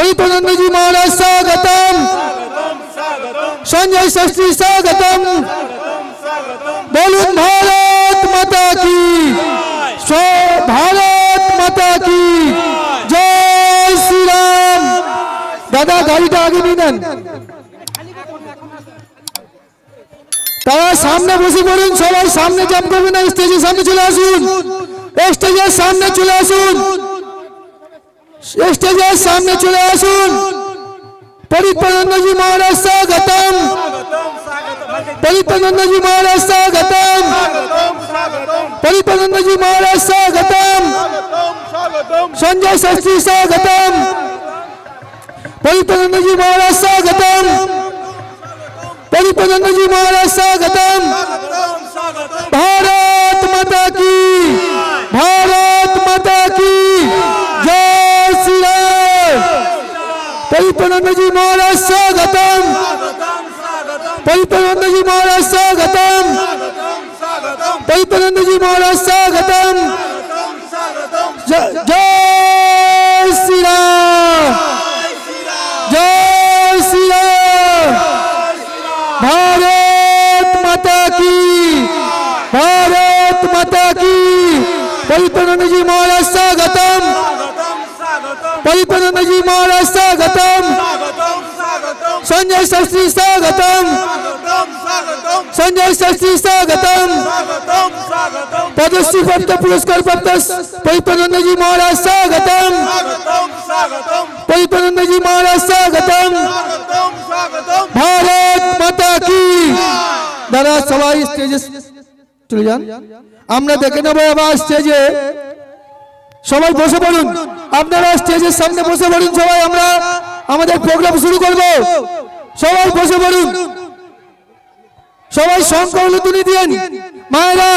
കൊയ്ത്തുനന്ദജി മോളെ സ്വാഗതം সঞ্জয় ষষ্ঠী স্বাগতম। বলুন ভারত মাতা কি? ভারত মাতা কি? জয় শ্রীরাম। দাদা, গাড়িটা আগে নিয়ে নেন। তারা সামনে বসে পড়ুন, সবাই সামনে জাম্প করবেন না স্টেজের সামনে চলে আসুন। স্টেজের সামনে চলে আসুন। स्टेजवर सामने चले असून परितनंदजी महाराज स्वागतम. परितनंदजी महाराज स्वागतम. परितनंदजी महाराज स्वागतम. संजय शास्त्री स्वागतम. परितनंदजी महाराज स्वागतम. परितनंदजी महाराज स्वागतम. भारत माता की पवित्रनंदजी महाराज स्वागतम पवित्रनंदजी महाराज स्वागतम पवित्रनंदजी महाराज स्वागतम जय श्रीराम जय श्रीराम भारत माता की भारत माता की पवित्रनंदजी महाराज स्वागतम पवित्रनंदजी महाराज स्वागतम সঞ্জয় শাস্ত্রী স্বাগতম। সঞ্জয় শাস্ত্রী স্বাগতম। পদ্মশ্রী প্রাপ্ত পুরস্কার প্রাপ্ত পরিপানন্দজি মহারাজ স্বাগতম। পরিপানন্দজি মহারাজ স্বাগতম। ভারত মাতা কি? দাদা সবাই স্টেজে চলে যান। আমরা দেখে নেব আবার স্টেজে সবাই বসে পড়ুন। আপনারা স্টেজের সামনে বসে পড়ুন সবাই। আমরা আমাদের প্রোগ্রাম শুরু করব। সবাই বসে পড়ুন। সবাই সংকল্প তুলে দিন। মায়েরা,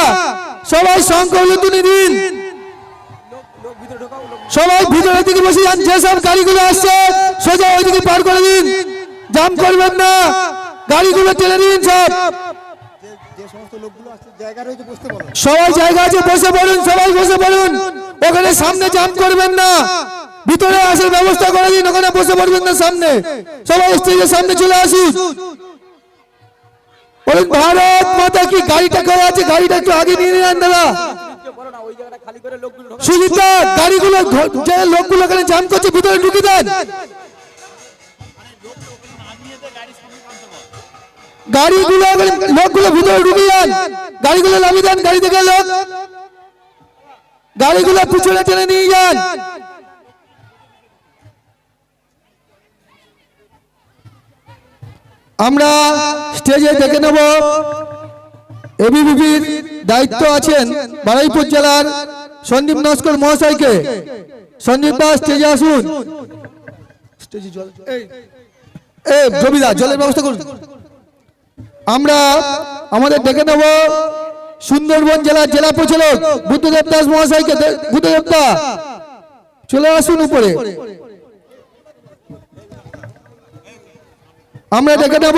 সবাই সংকল্প তুলে দিন। সবাই ভিতরের দিকে বসে যান যেসব গাড়িগুলো আসছে, সোজা ওইদিকে পার করে দিন। জাম করবেন না। গাড়িগুলো টেনে দিন সব। সবাই জায়গা আছে, বসে পড়ুন, সবাই বসে পড়ুন। ওখানে সামনে জাম করবেন না। ভিতরে আসার ব্যবস্থা করে দিন, ওখানে বসে পড়বেন না সামনে। সবাই স্টেজের সামনে চলে আসুন। বলুন, ভারত মাতা কি গাড়িটা করে আছে? গাড়িটা একটু আগে নিয়ে নেন দাদা। সুজিতা, গাড়িগুলো লোকগুলো এখানে জাম করছে, ভিতরে ঢুকে দেন। গাড়িগুলো লোকগুলো ভিতরে ঢুকে যান। গাড়িগুলো নামিয়ে দেন, গাড়ি থেকে লোক। গাড়িগুলো পিছনে টেনে নিয়ে যান। আমরা স্টেজে দেখে নেব এবিবিপির দায়িত্ব আছেন বারুইপুর জেলার সন্দীপ নস্কর মহাশয়কে। সন্দীপ দাস স্টেজে আসুন। এ জমিদা জলের ব্যবস্থা করুন। আমরা আমাদের ডেকে নেব সুন্দরবন জেলার জেলা প্রচালক বুদ্ধদেব দাস মহাশয়কে দে- বুদ্ধদেব দা। চলে আসুন উপরে। আমরা দেখে নেব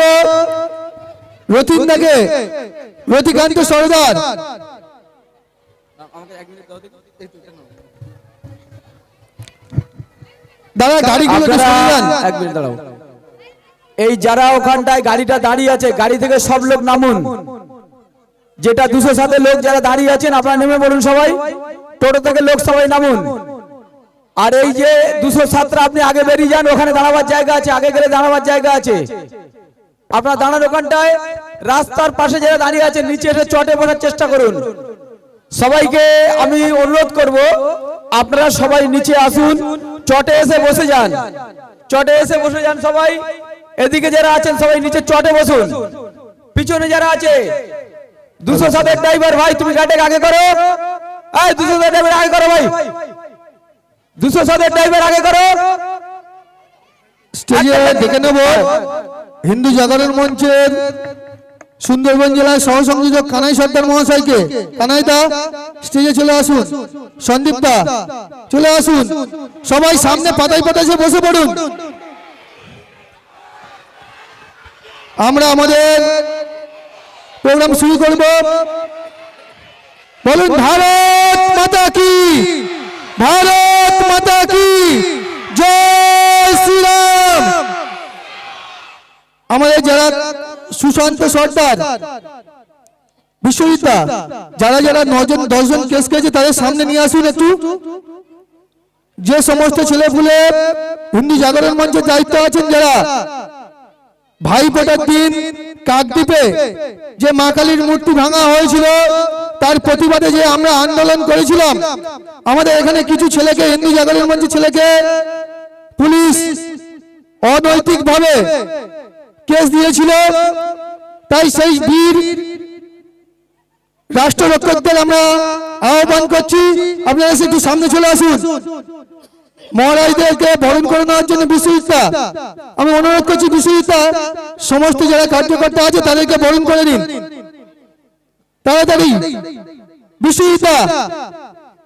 রতিন দাকে রতিকান্ত সরদার। দাদা গাড়িগুলো এক মিনিট দাঁড়াও। এই যারা ওখানটায় গাড়িটা দাঁড়িয়ে আছে গাড়ি থেকে সব লোক নামুন। যেটা দুশো সাথে লোক যারা দাঁড়িয়ে আছেন আপনারা নেমে বলুন সবাই। টোটো থেকে লোক সবাই নামুন। আর এই যে দুশো সাতটা আপনি আগে বেরিয়ে যান, ওখানে দাঁড়াবার জায়গা আছে, আগে গেলে দাঁড়াবার জায়গা আছে। আপনার দাঁড়ার ওখানটায়, রাস্তার পাশে যারা দাঁড়িয়ে আছে নিচে এসে চটে বসার চেষ্টা করুন। সবাইকে আমি অনুরোধ করব, আপনারা সবাই নিচে আসুন, চটে এসে বসে যান। চটে এসে বসে যান সবাই। এদিকে যারা আছেন, সবাই নিচে চটে বসুন। পিছনে যারা আছে, দুশো সাতের ড্রাইভার ভাই, তুমি গাড়িটাকে আগে করো। দুশো সাতের ড্রাইভার আগে করো, ভাই। দুশো সাতের ড্রাইভার আগে করো। স্টেজে দেখে নেব। হিন্দু জাগরণ মঞ্চের সুন্দরবন জেলার সহ সংযোজক কানাই সর্দার মহাশয়কে। কানাই দা স্টেজে চলে আসুন। সন্দীপ দা, চলে আসুন। সবাই সামনে পাতায় পাতায় বসে পড়ুন। আমরা আমাদের প্রোগ্রাম শুরু করব। বলুন, ভারত মাতা কি? ভারত মাতা কি? জয় শ্রীরাম। আমাদের যারা সুশান্ত সর্দার বিশ্বজিতা যারা যারা নজন, দশজন কেস খেয়েছে, তাদের সামনে নিয়ে আসুন একটু। যে সমস্ত ছেলে ফুলে হিন্দু জাগরণ মঞ্চের দায়িত্ব আছেন যারা ভাই দিন কাকদ্বীপে যে মা কালীর মূর্তি ভাঙা হয়েছিল তার প্রতিবাদে যে আমরা আন্দোলন করেছিলাম। আমাদের এখানে কিছু ছেলেকে, হিন্দু জাগরণ মঞ্চের ছেলেকে পুলিশ অনৈতিক ভাবে কেস দিয়েছিল। তাই সেই বীর রাষ্ট্ররক্ষকদের আমরা আহ্বান করছি। আপনারা একটু সামনে চলে আসুন। মহারাজদেরকে বরণ করে নেওয়ার জন্য বিশ্বজিৎটা। আমি অনুরোধ করছি বিশ্বজিৎটা, সমস্ত যারা কার্যকর্তা আছে তাদেরকে বরণ করে নিন। তাড়াতাড়ি। বিশ্বজিৎটা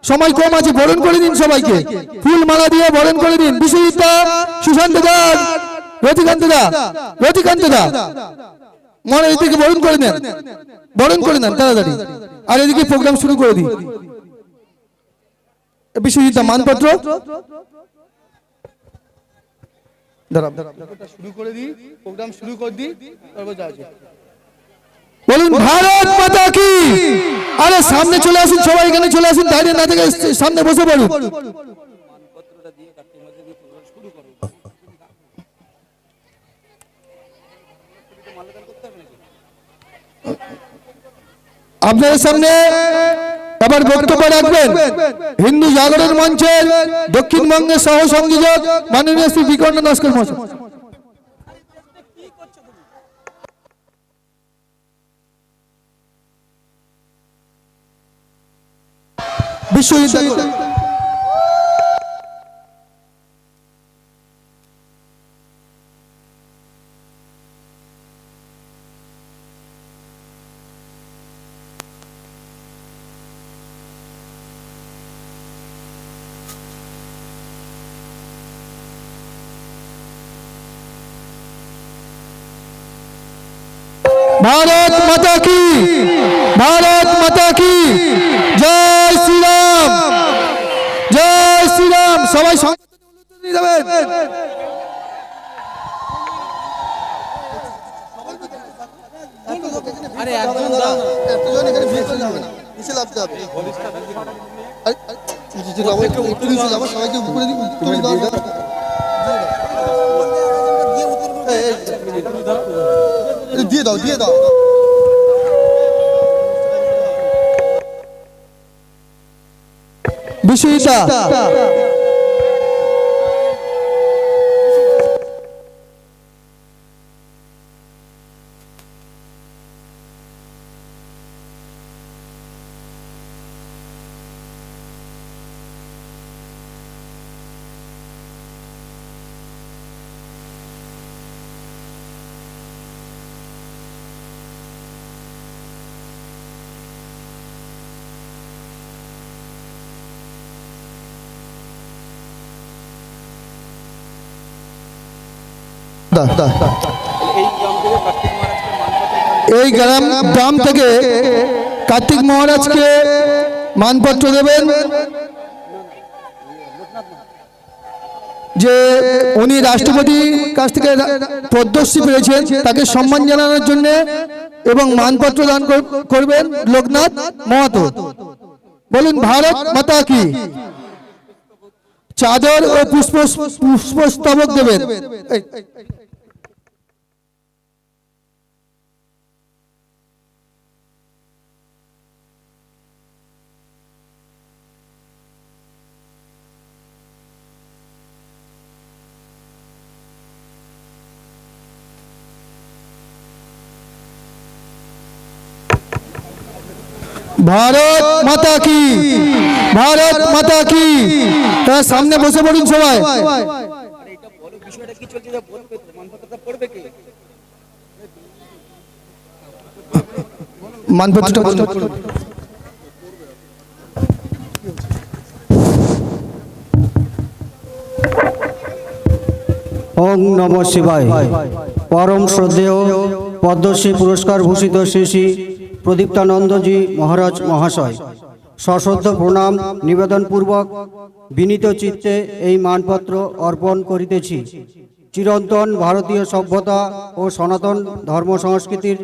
সময় কম আছে, বরণ করে দিন সবাইকে। ফুল মালা দিয়ে বরণ করে দিন। বিশ্বজিৎটা সুশান্ত দাস রতিকান্ত দা রতিকান্ত দা। মহারাজ থেকে বরণ করে নেন। বরণ করে নেন তাড়াতাড়ি। আর এদিকে প্রোগ্রাম শুরু করে দিই বিশ্বজিৎ মানপত্র? শুরু করে দিই প্রোগ্রাম শুরু করে দিই, তারপর যা আছে। বলুন ভারত মাতা কি? আরে সামনে চলে আসুন সবাই এখানে চলে আসুন দাঁড়িয়ে না থেকে সামনে বসে পড়ুন। আপনাদের সামনে এবার বক্তব্য রাখবেন। হিন্দু জাগরণ মঞ্চের দক্ষিণবঙ্গের সহ সংযোজক মাননীয় শ্রী বিকর্ণ নস্কর মহাশয়। বিশ্বজিৎ ভারত মাতা কি ভারত মাতা কি জয় শ্রীরাম জয় শ্রীরাম সবাই সঙ্গে নিয়ে যাবেন এতজন এখানে ভিড় করলে হবে না নিচে নামতে হবে আরে, আরে, নিচে নামো, একটু নিচে নামো, সবাইকে উপরে দিই, তুমি দাও, দাও। এই, এই, দিয়ে দাও দিয়ে দাও বিশ্বজিতা এই গ্রাম গ্রাম থেকে কার্তিক মহারাজকে মানপত্র দেবেন। যে উনি রাষ্ট্রপতির কাছ থেকে পদ্মশ্রী পেয়েছেন, তাকে সম্মান জানানোর জন্য এবং মানপত্র দান করবেন লোকনাথ মহাতো। বলুন, ভারত মাতা কি? চাদর ও পুষ্প, পুষ্পস্তবক দেবেন। ভারত মাতা কি? ভারত মাতা কি? তার সামনে বসে পড়ুন সবাই। ওং নম শিবায়। পরম শ্রদ্ধেয় পদ্মশ্রী পুরস্কার ভূষিত শ্রী শ্রী প্রদীপ্তানন্দজি মহারাজ মহাশয় সশ্রদ্ধ প্রণাম নিবেদনপূর্বক বিনীত চিত্তে এই মানপত্র অর্পণ করিতেছি। চিরন্তন ভারতীয় সভ্যতা ও সনাতন ধর্ম সংস্কৃতির